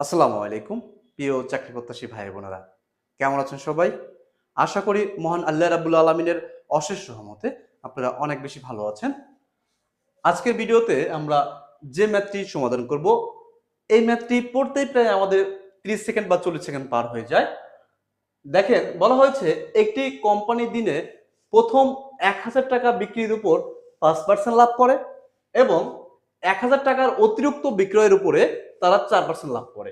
আসসালামু আলাইকুম, প্রিয় চাকরি প্রত্যাশী ভাই বোনেরা। কেমন আছেন সবাই? আশা করি মহান আল্লাহ রাবুল আলমিনের অশেষ রহমতে আপনারা অনেক বেশি ভালো আছেন। আজকের ভিডিওতে আমরা যে ম্যাথটি সমাধান করব, এই ম্যাথটি পড়তেই প্রায় আমাদের 30 সেকেন্ড বা চল্লিশ সেকেন্ড পার হয়ে যায়। দেখেন, বলা হয়েছে একটি কোম্পানি দিনে প্রথম এক হাজার টাকা বিক্রির উপর পাঁচ পার্সেন্ট লাভ করে এবং এক হাজার টাকার অতিরিক্ত বিক্রয়ের উপরে তারা চার পার্সেন্ট লাভ করে।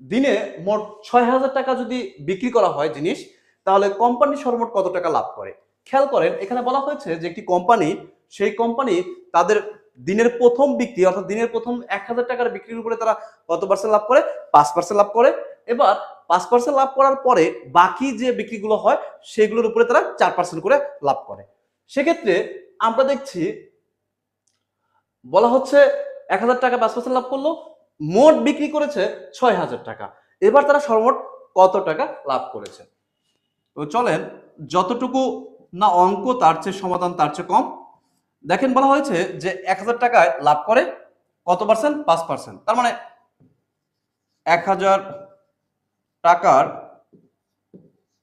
দিনে মোট ছয় হাজার টাকা যদি বিক্রি করা হয় জিনিস, তাহলে কোম্পানি সর্বমোট কত টাকা লাভ করে? খেয়াল করেন, এখানে বলা হয়েছে যে একটি কোম্পানি সেই কোম্পানি তাদের দিনের প্রথম বিক্রি, অর্থাৎ দিনের প্রথম এক হাজার টাকার বিক্রির উপরে তারা কত পার্সেন্ট লাভ করে? পাঁচ পার্সেন্ট লাভ করে। এবার পাঁচ পার্সেন্ট লাভ করার পরে বাকি যে বিক্রিগুলো হয়, সেগুলোর উপরে তারা চার পার্সেন্ট করে লাভ করে। সেক্ষেত্রে আমরা দেখছি বলা হচ্ছে এক হাজার টাকা পাঁচ পার্সেন্ট লাভ করল, মোট বিক্রি করেছে ছয় হাজার টাকা। এবার তারা সর্বমোট কত টাকা লাভ করেছে? তো চলেন, যতটুকু না অঙ্ক, তার চেয়ে সমাধান তার চেয়ে কম। দেখেন বলা হয়েছে যে এক হাজার টাকায় লাভ করে কত পার্সেন্ট? পাঁচ পার্সেন্ট। তার মানে এক হাজার টাকার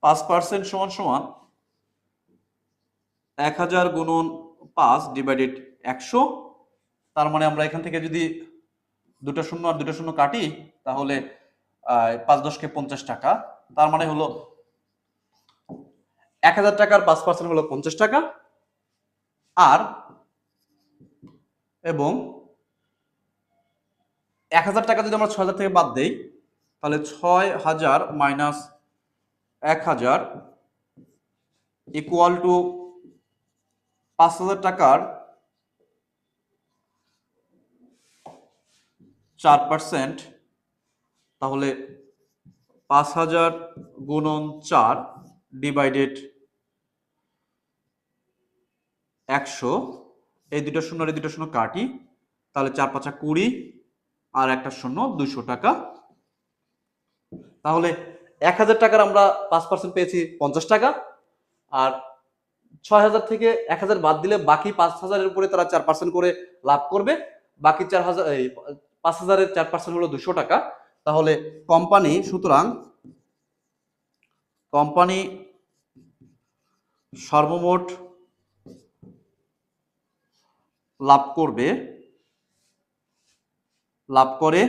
পাঁচ পার্সেন্ট সমান সমান এক হাজার গুণন পাঁচ ডিভাইডেড একশো তার মানে আমরা এখান থেকে যদি দুটো শূন্য আর দুটো শূন্য কাটি, তাহলে পাঁচ দশকে পঞ্চাশ টাকা। তার মানে হলো এক হাজার টাকার পাঁচ পার্সেন্ট হলো পঞ্চাশ টাকা। আর এবং এক হাজার টাকা যদি আমরা ছয় হাজার থেকে বাদ দেই, তাহলে ছয় হাজার মাইনাস এক হাজার ইকুয়াল টু পাঁচ হাজার টাকার চার পার্সেন্ট তাহলে পাঁচ হাজার গুণন চার ডিভাইডেড একশো, এই দুটো শূন্য আর এই দুটো শূন্য কাটি, তাহলে চার পাঁচা কুড়ি আর একটা শূন্য দুশো টাকা। তাহলে এক হাজার টাকার আমরা পাঁচ পার্সেন্ট পেয়েছি পঞ্চাশ টাকা, আর ছয় হাজার থেকে এক হাজার বাদ দিলে বাকি পাঁচ হাজারের উপরে তারা চার পার্সেন্ট করে লাভ করবে, বাকি চার হাজার, এই পাঁচ হাজারের চার পার্সেন্ট হলো দুশো টাকা। তাহলে কোম্পানি সুতরাং কোম্পানি সর্বমোট লাভ করবে, লাভ করে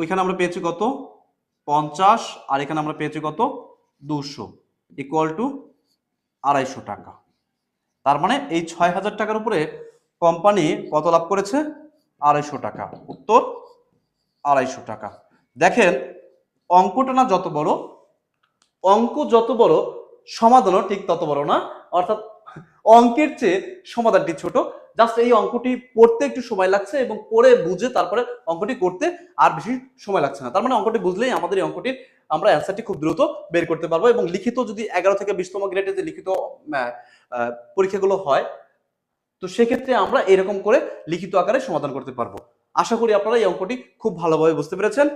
ওইখানে আমরা পেয়েছি কত? পঞ্চাশ, আর এখানে আমরা পেয়েছি কত? দুশো ইকুয়াল টু আড়াইশো টাকা। তার মানে এই ছয় হাজার টাকার উপরে কোম্পানি কত লাভ করেছে? আড়াইশো টাকা। উত্তর, আড়াইশো টাকা। দেখেন, অঙ্কটা না যত বড়, অঙ্ক যত বড়, সমাধানও ঠিক তত বড় না। অর্থাৎ অঙ্কের চেয়ে সমাধানটি ছোট। জাস্ট এই অঙ্কটি পড়তে একটু সময় লাগছে এবং পড়ে বুঝে তারপরে অঙ্কটি করতে আর বেশি সময় লাগছে না। তার মানে অঙ্কটি বুঝলেই আমাদের এই অঙ্কটির আমরা অ্যান্সারটি খুব দ্রুত বের করতে পারব এবং লিখিত যদি এগারো থেকে বিশতম গ্রেডে যে লিখিত পরীক্ষাগুলো হয় তো সেক্ষেত্রে আমরা এরকম করে লিখিত আকারে সমাধান করতে পারব। আশা করি আপনারা এই অঙ্কটি খুব ভালোভাবে বুঝতে পেরেছেন।